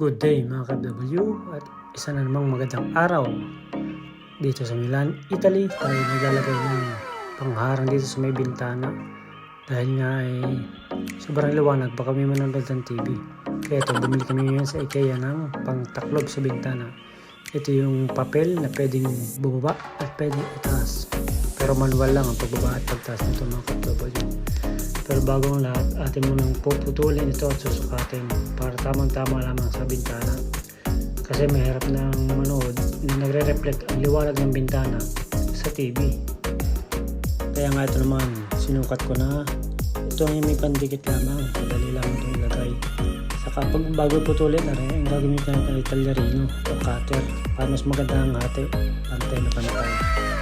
Good day mga ka-W at isa na namang magandang araw dito sa Milan, Italy. Tayo naglalagay ng pangharang dito sa may bintana dahil nga ay sobrang liwanag baka may manonood ng TV. Kaya ito, bumili kami ngayon sa IKEA ng pangtaklob sa bintana. Ito yung papel na pwedeng bumaba at pwedeng itaas. Pero manual lang ang pagbaba at pagtaas nito mga ka-W. Pero bago ang lahat, atin munang puputulin ito at susukatin para tamang-tama lamang sa bintana. Kasi mahirap nang manood na nagre-reflect ang liwanag ng bintana sa TV. Kaya nga ito naman, sinukat ko na ito ay may pandikit lamang, madali lang itong ilagay. Saka pag bago putulin na rin, ang gagamitin natin ay talyarino o cutter para mas maganda ang hati, pantay na pantay.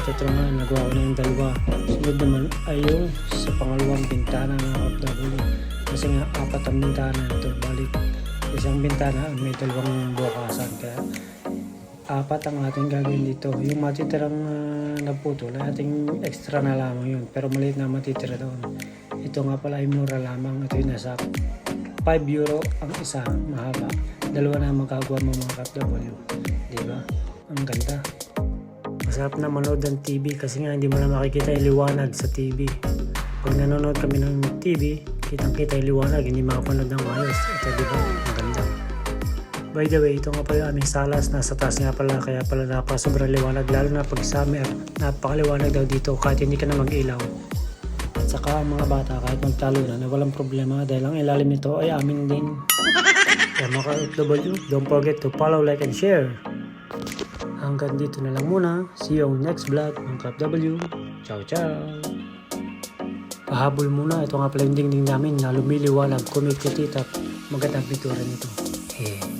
At ito nga, nagawa ko na yung dalawa. Sunod naman ay yung sa pangalawang bintana ng OFW. Kasi nga, apat ang bintana ito. Balik, isang bintana may dalawang bukasan. Kaya, apat ang ating gagawin dito. Yung matitirang uh, naputol, ating extra na lamang yun. Pero maliit na matitira doon. Ito nga pala ay mura lamang. Ito yung nasa 5 euro ang isa, mahaba. Dalawa na ang magagawa mo mga OFW. Di ba? Ang ganda. Masarap na manood ng TV kasi nga hindi mo na makikita yung liwanag sa TV. Pag nanonood kami ng TV, kitang kita yung liwanag, hindi makapanood ng ayos. Ito di ba? Ang ganda. By the way, ito nga pala yung aming salas. Nasa taas nga pala, kaya pala napa sobrang liwanag. Lalo na pag summer, napakaliwanag daw dito kahit hindi ka na mag-ilaw. At saka ang mga bata kahit magtalo na, walang problema dahil ang ilalim nito ay amin din. Kaya mga ka-OFW, don't forget to follow, like, and share. Hanggang dito na lang muna. See you on next vlog ng KFW. Ciao, ciao! Pahabol muna. Ito nga pala yung dingding namin na lumiliwanag, kumikutit at magandang pintura nito. Eh.